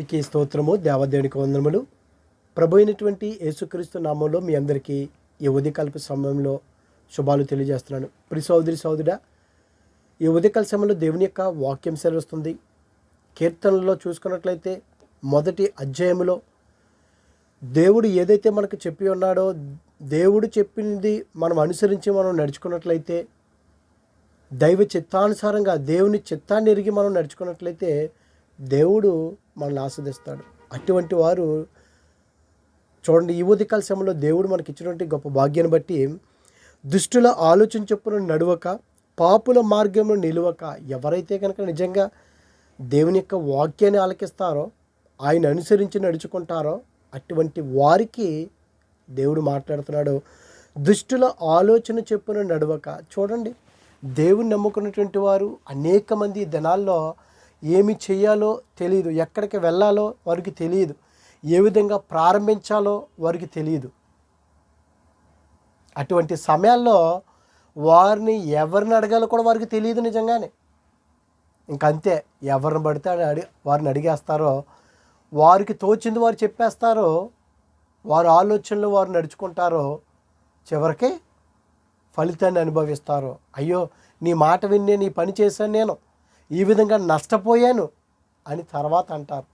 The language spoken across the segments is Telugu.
నీకు ఈ స్తోత్రము దేవదేవునికి వందనములు. ప్రభు అయినటువంటి యేసుక్రీస్తు నామంలో మీ అందరికీ ఈ ఉదయకాలపు సమయంలో శుభాలు తెలియజేస్తున్నాను. ప్రి సోదరి సోదరుడా ఈ ఉదయకాల సమయంలో దేవుని యొక్క వాక్యం సెలవుస్తుంది. కీర్తనలో చూసుకున్నట్లయితే మొదటి అధ్యాయంలో దేవుడు ఏదైతే మనకు చెప్పి ఉన్నాడో దేవుడు చెప్పింది మనం అనుసరించి మనం నడుచుకున్నట్లయితే దైవ చిత్తానుసారంగా దేవుని చిత్తాన్ని ఎరిగి మనం నడుచుకున్నట్లయితే దేవుడు మనల్ని ఆస్వాదిస్తాడు. అటువంటి వారు చూడండి ఈ ఉదయకాల సమయంలో దేవుడు మనకి ఇచ్చినటువంటి గొప్ప భాగ్యాన్ని బట్టి దుష్టుల ఆలోచన చొప్పున నడవక పాపుల మార్గంలో నిలువక ఎవరైతే కనుక నిజంగా దేవుని యొక్క వాక్యాన్ని ఆలకిస్తారో ఆయన అనుసరించి నడుచుకుంటారో అటువంటి వారికి దేవుడు మాట్లాడుతున్నాడు. దుష్టుల ఆలోచన చెప్పున నడవక చూడండి దేవుని నమ్ముకున్నటువంటి వారు అనేక మంది దినాల్లో ఏమి చేయాలో తెలియదు ఎక్కడికి వెళ్ళాలో వారికి తెలియదు ఏ విధంగా ప్రారంభించాలో వారికి తెలియదు అటువంటి సమయాల్లో వారిని ఎవరిని అడగాలో కూడా వారికి తెలియదు నిజంగానే. ఇంకంతే ఎవరిని పడితే అడి వారిని అడిగేస్తారో వారికి తోచింది వారు చెప్పేస్తారో వారి ఆలోచనలు వారు నడుచుకుంటారో చివరికి ఫలితాన్ని అనుభవిస్తారో. అయ్యో నీ మాట విన్నే నీ పని చేశాను నేను. ఈ విధంగా నష్టపోయాను అని తర్వాత అంటారు.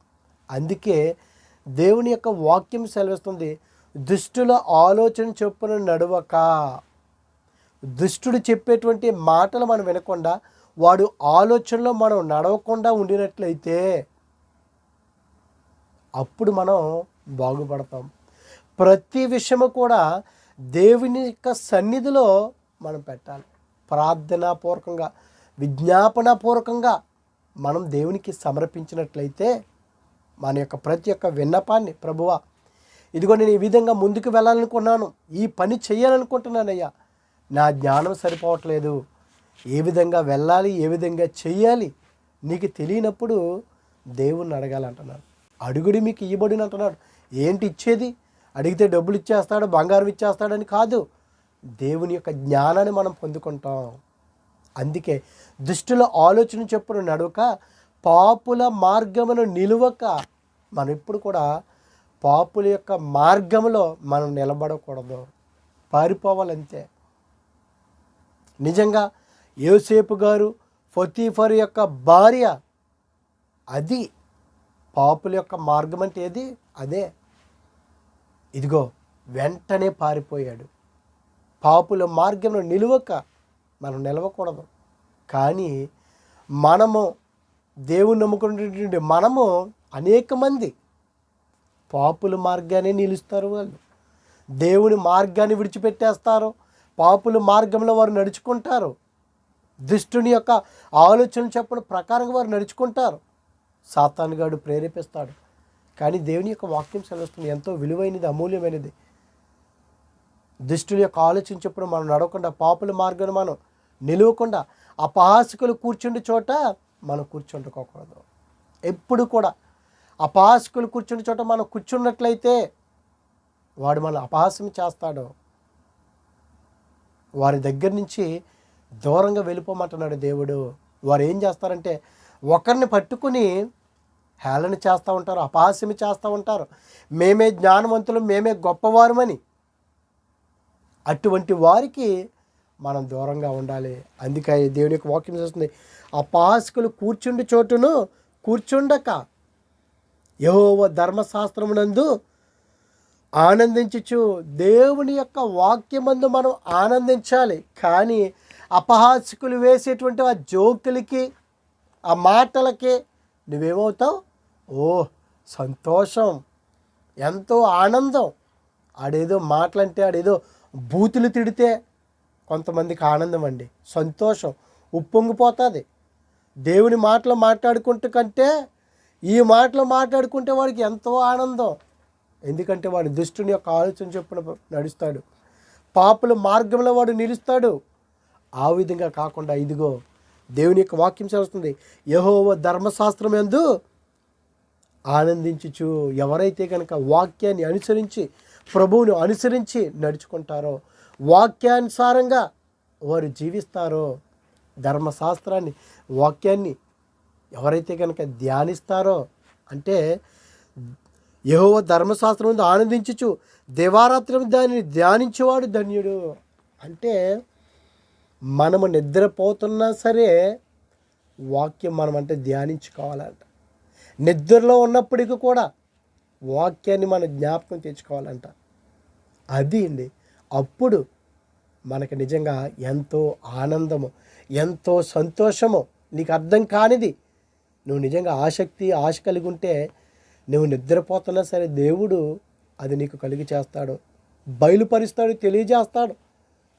అందుకే దేవుని యొక్క వాక్యం సెలవిస్తుంది దుష్టుల ఆలోచన చొప్పున నడవక. దుష్టుడు చెప్పేటువంటి మాటలు మనం వినకుండా వాడు ఆలోచనలో మనం నడవకుండా ఉండినట్లయితే అప్పుడు మనం బాగుపడతాం. ప్రతి విషయము కూడా దేవుని యొక్క సన్నిధిలో మనం పెట్టాలి. ప్రార్థనాపూర్వకంగా విజ్ఞాపనపూర్వకంగా మనం దేవునికి సమర్పించినట్లయితే మన యొక్క ప్రతి ఒక్క విన్నపాన్ని ప్రభువ ఇదిగో నేను ఈ విధంగా ముందుకు వెళ్ళాలనుకున్నాను ఈ పని చేయాలనుకుంటున్నానయ్యా నా జ్ఞానం సరిపోవట్లేదు. ఏ విధంగా వెళ్ళాలి ఏ విధంగా చేయాలి నీకు తెలియనప్పుడు దేవుణ్ణి అడగాలంటున్నాడు. అడుగుడి మీకు ఇవ్వబడిన అంటున్నాడు. ఏంటి ఇచ్చేది? అడిగితే డబ్బులు ఇచ్చేస్తాడు బంగారం ఇచ్చేస్తాడని కాదు. దేవుని యొక్క జ్ఞానాన్ని మనం పొందుకుంటాం. అందుకే దుష్టుల ఆలోచన చెప్పును నడుక పాపుల మార్గమును నిలువక మనం ఇప్పుడు కూడా పాపుల యొక్క మార్గంలో మనం నిలబడకూడదు. పారిపోవాలంతే. నిజంగా యోసేపు గారు ఫతీఫర్ యొక్క భార్య అది పాపుల యొక్క మార్గం అంటే ఏది? అదే. ఇదిగో వెంటనే పారిపోయాడు. పాపుల మార్గంలో నిలువక మనం నిలవకూడదు. కానీ మనము దేవుని నమ్ముకున్నటువంటి మనము అనేక మంది పాపుల మార్గాన్ని నిలుస్తారు వాళ్ళు. దేవుని మార్గాన్ని విడిచిపెట్టేస్తారు. పాపుల మార్గంలో వారు నడుచుకుంటారు. దుష్టుని యొక్క ఆలోచన చెప్పిన ప్రకారంగా వారు నడుచుకుంటారు. సాతానుగాడు ప్రేరేపిస్తాడు. కానీ దేవుని యొక్క వాక్యం సెలవుస్తుంది. ఎంతో విలువైనది అమూల్యమైనది. దుష్టుల యొక్క ఆలోచించినప్పుడు మనం నడవకుండా పాపుల మార్గాన్ని మనం నిలవకుండా అపహాసకులు కూర్చుండి చోట మనం కూర్చుండుకోకూడదు. ఎప్పుడు కూడా అపహాసకులు కూర్చుని చోట మనం కూర్చున్నట్లయితే వాడు మన అపహాసం చేస్తాడు. వారి దగ్గర నుంచి దూరంగా వెళ్ళిపోమంటున్నాడు దేవుడు. వారు ఏం చేస్తారంటే ఒకరిని పట్టుకుని హేళన చేస్తూ ఉంటారు అపహాస్యం చేస్తూ ఉంటారు. మేమే జ్ఞానవంతులు మేమే గొప్పవారమని అటువంటి వారికి మనం దూరంగా ఉండాలి. అందుకే దేవుని యొక్క వాక్యం చేస్తుంది అపాసకులు కూర్చుండి చోటును కూర్చుండక యహోవ ధర్మశాస్త్రమునందు ఆనందించచ్చు దేవుని యొక్క వాక్యమందు మనం ఆనందించాలి. కానీ అపహాసకులు వేసేటువంటి ఆ జోకులకి ఆ మాటలకి నువ్వేమవుతావు? ఓ సంతోషం ఎంతో ఆనందం. ఆడేదో మాటలంటే ఆడేదో బూతులు తిడితే కొంతమందికి ఆనందం అండి. సంతోషం. ఉప్పొంగిపోతుంది. దేవుని మాటలు మాట్లాడుకుంటే కంటే ఈ మాటలు మాట్లాడుకుంటే వాడికి ఎంతో ఆనందం. ఎందుకంటే వాడు దుష్టుని యొక్క ఆలోచన చొప్పున నడుస్తాడు. పాపుల మార్గంలో వాడు నిలుస్తాడు. ఆ విధంగా కాకుండా ఇదిగో దేవుని యొక్క వాక్యం చేస్తుంది యహోవ ధర్మశాస్త్రం ఎందు ఆనందించుచు ఎవరైతే కనుక వాక్యాన్ని అనుసరించి ప్రభువును అనుసరించి నడుచుకుంటారో వాక్యానుసారంగా వారు జీవిస్తారో ధర్మశాస్త్రాన్ని వాక్యాన్ని ఎవరైతే కనుక ధ్యానిస్తారో అంటే యహోవ ధర్మశాస్త్రం ముందు ఆనందించుచు దేవారాత్రం దానిని ధ్యానించేవాడు ధన్యుడు. అంటే మనము నిద్రపోతున్నా సరే వాక్యం మనం అంటే ధ్యానించుకోవాలంట. నిద్రలో ఉన్నప్పటికీ కూడా వాక్యాన్ని మనం జ్ఞాపకం తెచ్చుకోవాలంట. అది అండి. అప్పుడు మనకు నిజంగా ఎంతో ఆనందము ఎంతో సంతోషము. నీకు అర్థం కానిది. నువ్వు నిజంగా ఆసక్తి ఆశ కలిగి ఉంటే నువ్వు నిద్రపోతున్నా సరే దేవుడు అది నీకు కలిగి చేస్తాడు బయలుపరుస్తాడు తెలియజేస్తాడు.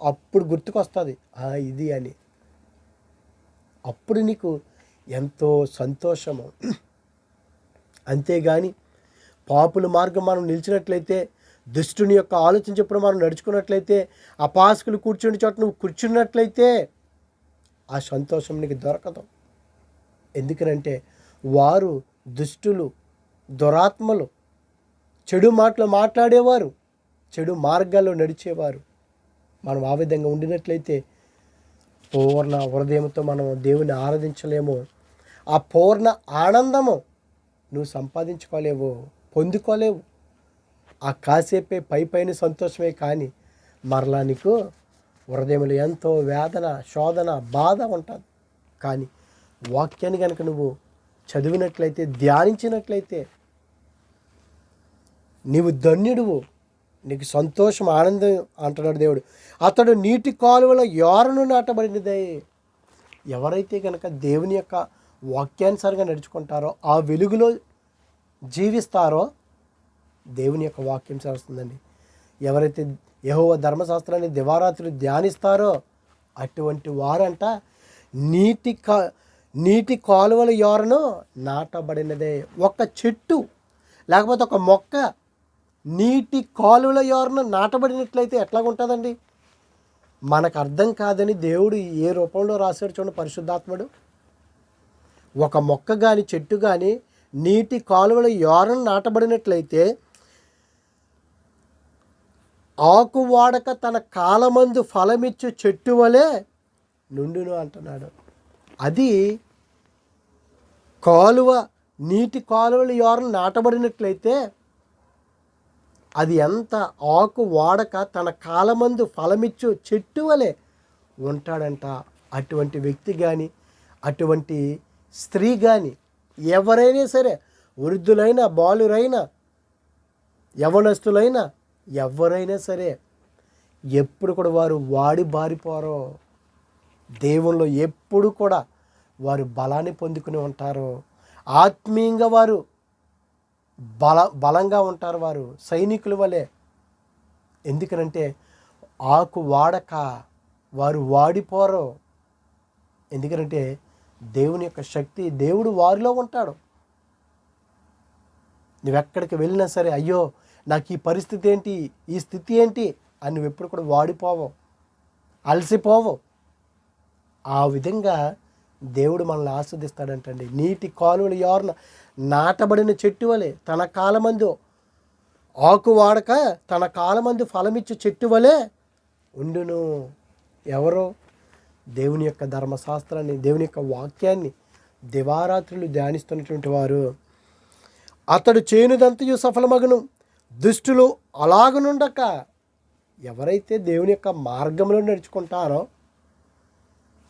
అప్పుడు గుర్తుకొస్తుంది. "ఆ, ఇది అని. అప్పుడు నీకు ఎంతో సంతోషము. అంతేగాని పాపుల మార్గం మనం నిలిచినట్లయితే దుష్టుని యొక్క ఆలోచన చెప్పుడు మనం నడుచుకున్నట్లయితే అపాసకులు కూర్చుని చోట నువ్వు కూర్చున్నట్లయితే ఆ సంతోషం నీకు దొరకదు. ఎందుకనంటే వారు దుష్టులు దురాత్మలు చెడు మాటలు మాట్లాడేవారు చెడు మార్గాల్లో నడిచేవారు. మనం ఆ విధంగా ఉండినట్లయితే పూర్ణ హృదయంతో మనం దేవుని ఆరాధించలేము. ఆ పూర్ణ ఆనందము నువ్వు సంపాదించుకోలేవు. పొందుకోలేవు. ఆ కాసేపే పై పైన సంతోషమే కానీ మరలా నీకు హృదయంలో ఎంతో వేదన శోధన బాధ ఉంటుంది. కానీ వాక్యాన్ని కనుక నువ్వు చదివినట్లయితే ధ్యానించినట్లయితే నీవు ధన్యుడువు. నీకు సంతోషం ఆనందం అంటున్నాడు దేవుడు. అతడు నీటి కాలువల యోరను నాటబడినదే. ఎవరైతే కనుక దేవుని యొక్క వాక్యానుసారంగా నడుచుకుంటారో ఆ వెలుగులో జీవిస్తారో దేవుని యొక్క వాక్యం చేస్తుందండి. ఎవరైతే యెహోవా ధర్మశాస్త్రాన్ని దివారాత్రులు ధ్యానిస్తారో అటువంటి వారంట నీటి కా నీటి కాలువల యోరను నాటబడినదే. ఒక చెట్టు లేకపోతే ఒక మొక్క నీటి కాలువల యోరను నాటబడినట్లయితే ఎట్లాగుంటుందండి? మనకు అర్థం కాదని దేవుడు ఏ రూపంలో రాశాడు చూడండి పరిశుద్ధాత్ముడు. ఒక మొక్క కానీ చెట్టు కానీ నీటి కాలువల యోరం నాటబడినట్లయితే ఆకు వాడక తన కాలమందు ఫలమిచ్చు చెట్టు వలె నుండును అంటున్నాడు. అది కాలువ నీటి కాలువల యోరం నాటబడినట్లయితే అది ఎంత ఆకు వాడక తన కాలమందు ఫలమిచ్చు చెట్టు వలె ఉంటాడంట. అటువంటి వ్యక్తి కానీ అటువంటి స్త్రీ కానీ ఎవరైనా సరే వృద్ధులైనా బాలురైనా యవనస్తులైనా ఎవరైనా సరే ఎప్పుడు కూడా వారు వాడి బారిపోరో. దేవుల్లో ఎప్పుడు కూడా వారు బలాన్ని పొందుకుని ఉంటారు. ఆత్మీయంగా వారు బల బలంగా ఉంటారు వారు సైనికుల వలె. ఎందుకనంటే ఆకు వాడక వారు వాడిపోరు. ఎందుకంటే దేవుని యొక్క శక్తి దేవుడు వారిలో ఉంటాడు. నువ్వెక్కడికి వెళ్ళినా సరే అయ్యో నాకు ఈ పరిస్థితి ఏంటి ఈ స్థితి ఏంటి అని నువ్వు ఎప్పుడు కూడా వాడిపోవు అలసిపోవు. ఆ విధంగా దేవుడు మనల్ని ఆస్వాదిస్తాడంటండి. నీటి కాలువలు ఎవరిన నాటబడిన చెట్టు వలె తన కాలమందు ఆకు వాడక తన కాలమందు ఫలమిచ్చు చెట్టు వలె ఉండును. ఎవరో? దేవుని యొక్క ధర్మశాస్త్రాన్ని దేవుని యొక్క వాక్యాన్ని దివారాత్రులు ధ్యానిస్తున్నటువంటి వారు. అతడు చేనుదంతయు సఫలమగును. దుష్టులు అలాగనుండక ఎవరైతే దేవుని యొక్క మార్గంలో నడుచుకుంటారో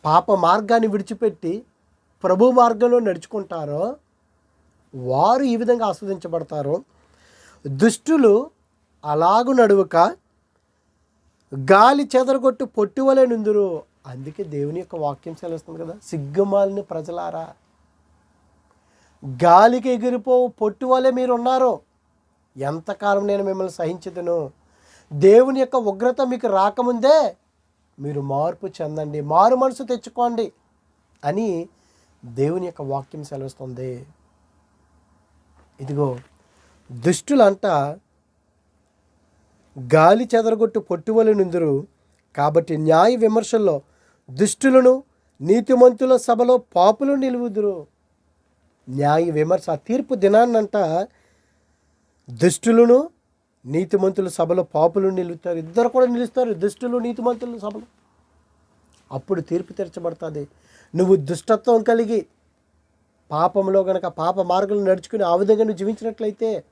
పాప మార్గాన్ని విడిచిపెట్టి ప్రభు మార్గంలో నడుచుకుంటారో వారు ఈ విధంగా ఆస్వాదించబడతారు. దుష్టులు అలాగు నడువక గాలి చెదరగొట్టు పొట్టువలే నుందురు. అందుకే దేవుని యొక్క వాక్యం సెలవుస్తుంది కదా సిగ్గుమాలిన ప్రజలారా. గాలికి ఎగిరిపో పొట్టు వలె మీరు ఉన్నారు ఎంతకాలం నేను మిమ్మల్ని సహించదును? దేవుని యొక్క ఉగ్రత మీకు రాకముందే మీరు మార్పు చెందండి మారు మనసు తెచ్చుకోండి అని దేవుని యొక్క వాక్యం సెలవుస్తుంది. ఇదిగో దుష్టులంట గాలి చెదరగొట్టు పొట్టువలు నుందురు కాబట్టి న్యాయ విమర్శల్లో దుష్టులను నీతిమంతుల సభలో పాపులు నిలువుదురు. న్యాయ విమర్శ ఆ తీర్పు దినాన్నంట దుష్టులను నీతిమంతుల సభలో పాపులు నిలుస్తారు ఇద్దరు కూడా నిలుస్తారు దుష్టులు నీతిమంతుల సభలో. అప్పుడు తీర్పు తెరచబడుతుంది. నువ్వు దుష్టత్వం కలిగి పాపంలో గనక పాప మార్గంలో నడుచుకుని ఆ విధంగా నువ్వు జీవించినట్లయితే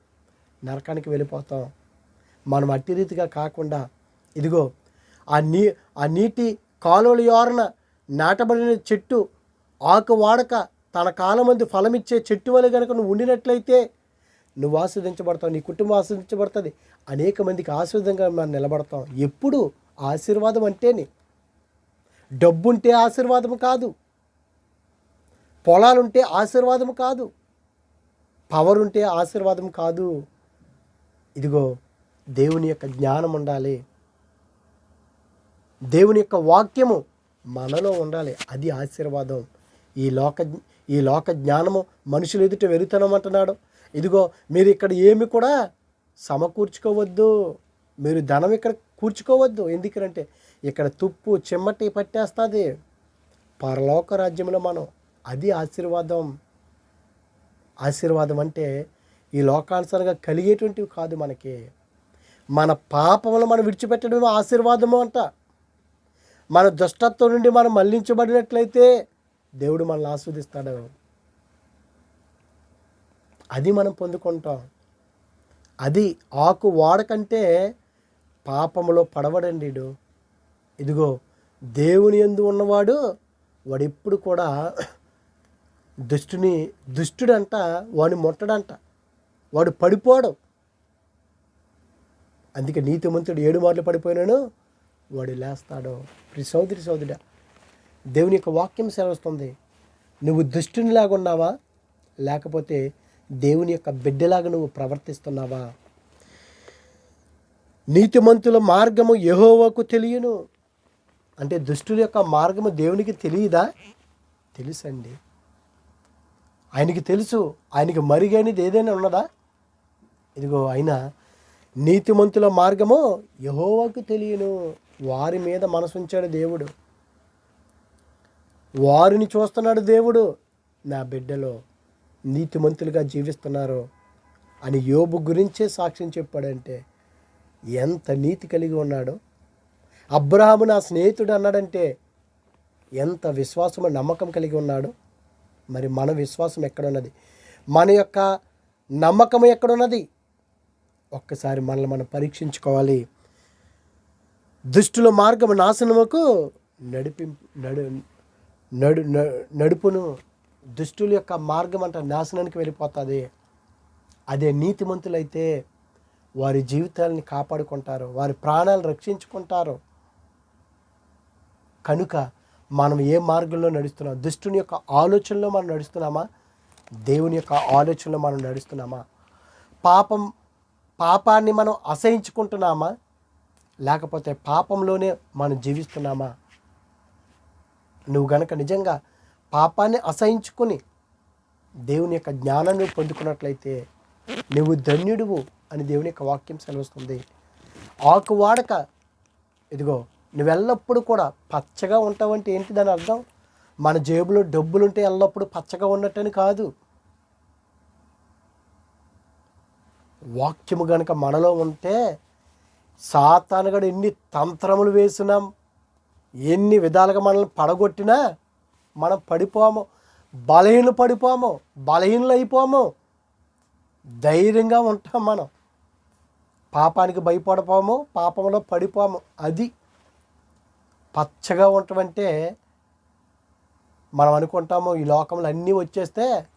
నరకానికి వెళ్ళిపోతాం. మనం అట్టి రీతిగా కాకుండా ఇదిగో ఆ నీ ఆ నీటి కాలువల యోరన నాటబడిన చెట్టు ఆకు వాడక తన కాలమందు ఫలమిచ్చే చెట్టు వల్ల కనుక నువ్వు ఉండినట్లయితే నువ్వు ఆస్వాదించబడతావు నీ కుటుంబం ఆస్వాదించబడుతుంది అనేక మందికి ఆశీర్వాదంగా మనం నిలబడతాం. ఎప్పుడు ఆశీర్వాదం అంటేనే డబ్బుంటే ఆశీర్వాదం కాదు. పొలాలుంటే ఆశీర్వాదం కాదు. పవర్ ఉంటే ఆశీర్వాదం కాదు. ఇదిగో దేవుని యొక్క జ్ఞానం ఉండాలి. దేవుని యొక్క వాక్యము మనలో ఉండాలి. అది ఆశీర్వాదం. ఈ లోక ఈ లోక జ్ఞానము మనుషులు ఎదుట వెరుతనమంటున్నాడు ఇదిగో మీరు ఇక్కడ ఏమి కూడా సమకూర్చుకోవద్దు. మీరు ధనం ఇక్కడ కూర్చుకోవద్దు. ఎందుకంటే ఇక్కడ తుప్పు చిమ్మటి పట్టేస్తుంది. పరలోక రాజ్యంలో మనం. అది ఆశీర్వాదం. ఆశీర్వాదం అంటే ఈ లోకానుసారంగా కలిగేటువంటివి కాదు మనకి. మన పాపములు మనం విడిచిపెట్టడమే ఆశీర్వాదము అంట. మన దుష్టత్వం నుండి మనం మళ్ళించబడినట్లయితే దేవుడు మనల్ని ఆస్వాదిస్తాడు. అది మనం పొందుకుంటాం. అది ఆకు వాడకంటే పాపములో పడవడండి ఇదిగో దేవుని ఎందు ఉన్నవాడు వాడు ఎప్పుడు కూడా దుష్టుని దుష్టుడంట వాడిని ముట్టడంట. వాడు పడిపోవడం అందుకే నీతిమంతుడు ఏడు మార్లు పడిపోయినాను వాడు లేస్తాడు. ప్రి సోదరి సోదరుడ దేవుని యొక్క వాక్యం సెలవుస్తుంది. నువ్వు దుష్టునిలాగా ఉన్నావా? లేకపోతే దేవుని యొక్క బిడ్డలాగా నువ్వు ప్రవర్తిస్తున్నావా? నీతిమంతుల మార్గము యెహోవాకు తెలియను. అంటే దుష్టుల యొక్క మార్గము దేవునికి తెలియదా? తెలుసండి. ఆయనకి తెలుసు. ఆయనకి మరుగైనది ఏదైనా ఉన్నదా? ఇదిగో ఆయన నీతిమంతుల మార్గము యహోవాకు తెలియను. వారి మీద మనసుంచాడు దేవుడు. వారిని చూస్తున్నాడు దేవుడు. నా బిడ్డలో నీతిమంతులుగా జీవిస్తున్నారు అని యోబు గురించే సాక్ష్యం చెప్పాడంటే ఎంత నీతి కలిగి ఉన్నాడో. అబ్రహాము నా స్నేహితుడు అన్నాడంటే ఎంత విశ్వాసము నమ్మకం కలిగి ఉన్నాడు. మరి మన విశ్వాసం ఎక్కడున్నది? మన యొక్క నమ్మకం ఎక్కడున్నది? ఒక్కసారి మనల్ని మనం పరీక్షించుకోవాలి. దుష్టుల మార్గము నాశనముకు నడిపి నడు నడు న- నడుపును. దుష్టుల యొక్క మార్గం అంట నాశనానికి వెళ్ళిపోతుంది. అదే నీతిమంతులైతే వారి జీవితాలని కాపాడుకుంటారు. వారి ప్రాణాలు రక్షించుకుంటారు. కనుక మనం ఏ మార్గంలో నడుస్తున్నాం? దుష్టుని యొక్క ఆలోచనలో మనం నడుస్తున్నామా? దేవుని యొక్క ఆలోచనలో మనం నడుస్తున్నామా? పాపం పాపాన్ని మనం అసహించుకుంటున్నామా? లేకపోతే పాపంలోనే మనం జీవిస్తున్నామా? నువ్వు గనక నిజంగా పాపాన్ని అసహించుకొని దేవుని యొక్క జ్ఞానాన్ని పొందుకున్నట్లయితే నువ్వు ధన్యుడువు అని దేవుని యొక్క వాక్యం సెలవుస్తుంది. ఆకు వాడక ఇదిగో నువ్వెల్లప్పుడు కూడా పచ్చగా ఉంటావంటే ఏంటి దాని అర్థం? మన జేబులో డబ్బులుంటే ఎల్లప్పుడూ పచ్చగా ఉన్నట్టని కాదు. వాక్యము గనక మనలో ఉంటే సాతానుగడు ఎన్ని తంత్రములు వేసినాం ఎన్ని విధాలుగా మనల్ని పడగొట్టినా మనం పడిపోము. బలహీనలు పడిపోము బలహీనలు అయిపోము. ధైర్యంగా ఉంటాం మనం. పాపానికి భయపడిపోము పాపంలో పడిపోము. అది పచ్చగా ఉండటమంటే మనం అనుకుంటాము ఈ లోకంలో అన్నీ వచ్చేస్తే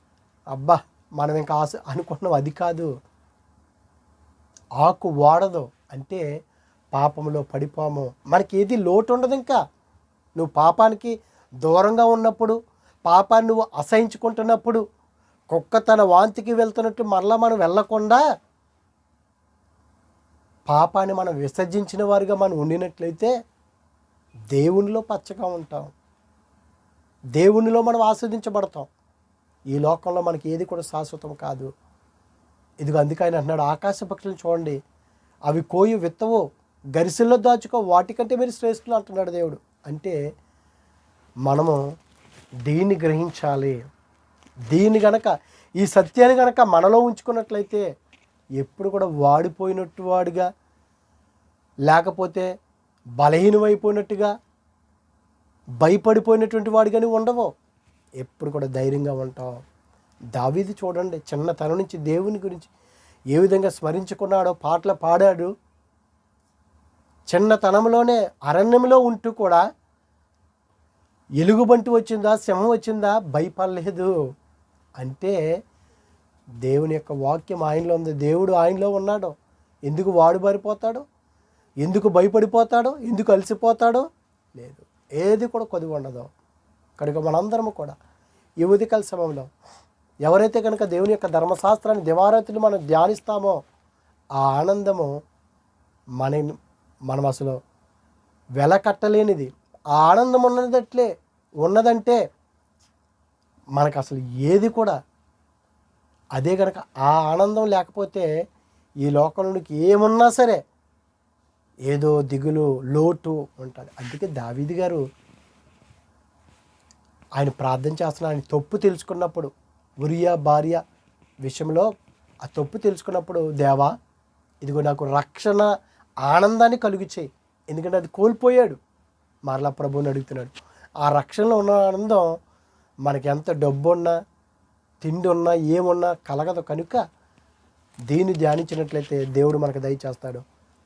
అబ్బా మనం ఇంకా ఆశ అనుకుంటున్నాం అది కాదు. ఆకు వాడదు. అంటే పాపంలో పడిపోము. మనకి ఏది లోటు ఉండదు ఇంకా. నువ్వు పాపానికి దూరంగా ఉన్నప్పుడు పాపాన్ని నువ్వు అసహించుకుంటున్నప్పుడు కుక్క తన వాంతికి వెళ్తున్నట్టు మరలా మనం వెళ్ళకుండా పాపాన్ని మనం విసర్జించిన వారిగా మనం ఉండినట్లయితే దేవునిలో పచ్చగా ఉంటాం. దేవునిలో మనం ఆస్వాదించబడతాం. ఈ లోకంలో మనకి ఏది కూడా శాశ్వతం కాదు. ఇదిగో అందుకని అంటున్నాడు ఆకాశ పక్షులను చూడండి. అవి కోయి విత్తవో గరిసెల్లో దాచుకో వాటికంటే మీరు శ్రేష్ఠులు అంటున్నాడు దేవుడు. అంటే మనము దీన్ని గ్రహించాలి. దీన్ని గనక ఈ సత్యాన్ని గనక మనలో ఉంచుకున్నట్లయితే ఎప్పుడు కూడా వాడిపోయినట్టు వాడిగా లేకపోతే బలహీనమైపోయినట్టుగా భయపడిపోయినటువంటి వాడుగాని ఉండవు. ఎప్పుడు కూడా ధైర్యంగా ఉంటాం. దావీది చూడండి చిన్నతనం నుంచి దేవుని గురించి ఏ విధంగా స్మరించుకున్నాడో పాటలు పాడాడు. చిన్నతనంలోనే అరణ్యంలో ఉంటూ కూడా ఎలుగుబంటి వచ్చిందా సింహం వచ్చిందా భయపడలేదు. అంటే దేవుని యొక్క వాక్యం ఆయనలో ఉంది. దేవుడు ఆయనలో ఉన్నాడు. ఎందుకు వాడు బారిపోతాడు ఎందుకు భయపడిపోతాడో? ఎందుకు అలసిపోతాడో? లేదు. ఏది కూడా కొద్దిగా ఉండదు. కనుక మనందరము కూడా యువతి ఉదయకాల సమయంలో ఎవరైతే కనుక దేవుని యొక్క ధర్మశాస్త్రాన్ని దివారాత్రులు మనం ధ్యానిస్తామో ఆ ఆనందము మన మనం అసలు వెల కట్టలేనిది ఆ ఆనందం ఉన్నదట్లే ఉన్నదంటే మనకు అసలు ఏది కూడా అదే కనుక ఆ ఆనందం లేకపోతే ఈ లోకంలోనికి ఏమున్నా సరే ఏదో దిగులు లోటు ఉంటుంది. అందుకే దావీది గారు ఆయన ప్రార్థన చేస్తున్న ఆయన తప్పు తెలుసుకున్నప్పుడు ఉరియా భార్య విషయంలో ఆ తప్పు తెలుసుకున్నప్పుడు దేవా ఇదిగో నాకు రక్షణ ఆనందాన్ని కలుగు ఎందుకంటే అది కోల్పోయాడు. మరలా ప్రభువుని అడుగుతున్నాడు ఆ రక్షణలో ఉన్న ఆనందం మనకి ఎంత డబ్బు ఉన్నా తిండి ఉన్నా ఏమున్నా కలగదు కనుక దీన్ని ధ్యానించినట్లయితే దేవుడు మనకు దయచేస్తాడు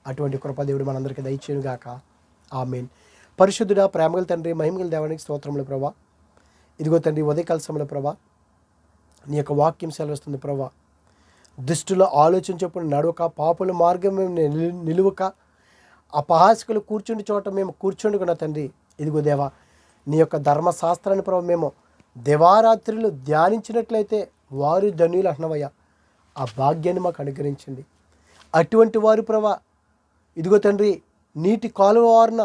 అటువంటి కృప దేవుడు మనందరికీ దయచేయను గాక మెయిన్ పరిశుద్ధుడా ప్రేమగల తండ్రి మహిమగల దేవానికి స్తోత్రముల ప్రభా. ఇదిగో తండ్రి ఉదయకాల సమయంలో ప్రభా నీ యొక్క వాక్యం సెలవిస్తుంది ప్రభా. ఆలోచన ఆలోచించప్పుడు నడవక పాపుల మార్గం మేము నిలువక అపహాసికులు కూర్చుండి చోట మేము కూర్చుండుకున్న తండ్రి. ఇదిగో దేవా నీ యొక్క ధర్మశాస్త్రాన్ని ప్రభావ మేము దివారాత్రులు ధ్యానించినట్లయితే వారు ధనులు అంటున్నవయ్యా ఆ భాగ్యాన్ని మాకు అనుగ్రహించండి. అటువంటి వారు ప్రభా ఇదిగో తండ్రి నీటి కాలువ వారిన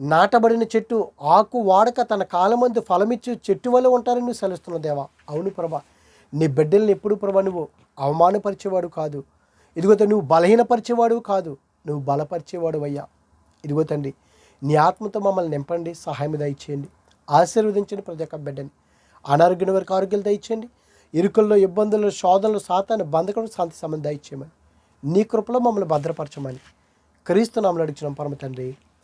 నాటబడిన చెట్టు ఆకు వాడక తన కాలమందు ఫలమిచ్చు చెట్టు వల్ల ఉంటారని నువ్వు సెలవుస్తున్నావు దేవా. అవును ప్రభా నీ బిడ్డల్ని ఎప్పుడు ప్రభా నువ్వు అవమానపరిచేవాడు కాదు. ఇదిగో నువ్వు బలహీనపరిచేవాడు కాదు. నువ్వు బలపరిచేవాడు అయ్యా. ఇదిగో తండ్రి నీ ఆత్మతో మమ్మల్ని నింపండి సహాయం దయచేయండి. ఆశీర్వదించండి ప్రతి ఒక్క బిడ్డని. అనారోగ్యం వరకు ఆరోగ్యాలు దయచేయండి. ఇరుకుల్లో ఇబ్బందులు శోధనలు సాతాన్ని బంధకం శాంతి సంబంధం దయచేయమని. నీ కృపలో మమ్మల్ని భద్రపరచమని. క్రీస్తు నామలు అడిచిన పరమ తండ్రి.